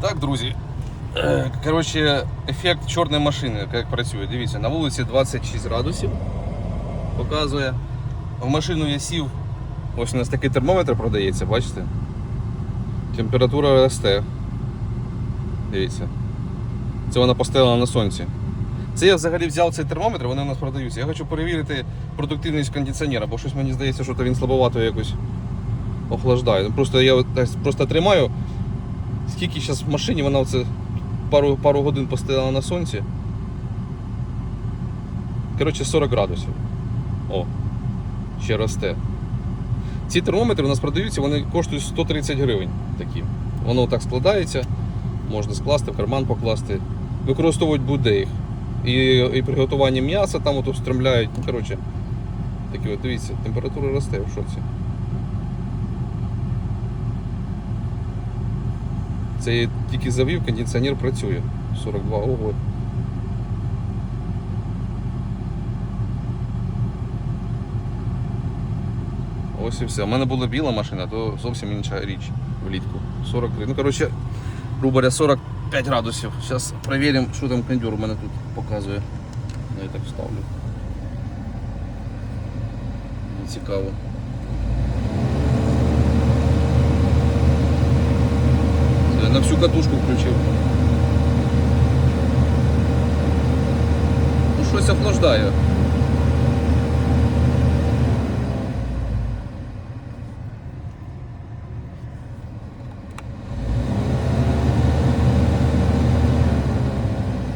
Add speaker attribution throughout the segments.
Speaker 1: Так, друзі. е, Коротше, ефект чорної машини, як працює. Дивіться, на вулиці 26 градусів показує. В машину я сів. Ось у нас такий термометр продається, бачите? Температура росте. Дивіться. Це вона поставила на сонці. Це я взагалі взяв цей термометр, вони у нас продаються. Я хочу перевірити продуктивність кондиціонера, бо щось мені здається, що він слабовато якось охлаждає. Ну, Просто я просто тримаю. Скільки зараз в машині вона оце пару, пару годин постояла на сонці. Коротше, 40 градусів. О, ще росте. Ці термометри у нас продаються, вони коштують 130 гривень. Такі. Воно так складається, можна скласти, в карман покласти. Використовують будь-де їх. І, і приготування м'яса там от устремляють. Ну, коротше, такі от дивіться, температура росте в шоці. Це я тільки завів, кондиціонер працює. 42 ого. Ось і все. У мене була біла машина, то зовсім інша річ влітку. 43. Ну, коротше, грубо 45 градусів. Зараз перевіримо, що там кондюр у мене тут показує. Ну, Я так вставлю. Цікаво. Це Я на всю катушку включив. Ну щось охлаждає.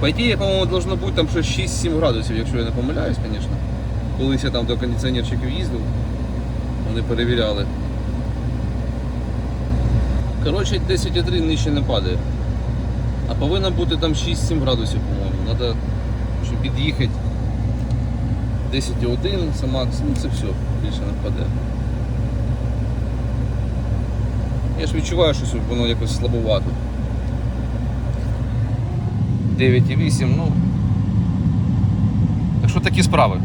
Speaker 1: По ідеї, по-моєму, должно бути там щось 6-7 градусів, якщо я не помиляюсь, звісно. Колись я там до кондиціонерчиків їздив, вони перевіряли. Коротше, 10,3 нижче не падає. А повинно бути там 6-7 градусів, по-моєму. Треба, щоб під'їхати 10,1, це максимум, це все, більше не впаде. Я ж відчуваю, що воно якось слабовато. 9,8, ну. Так що такі справи.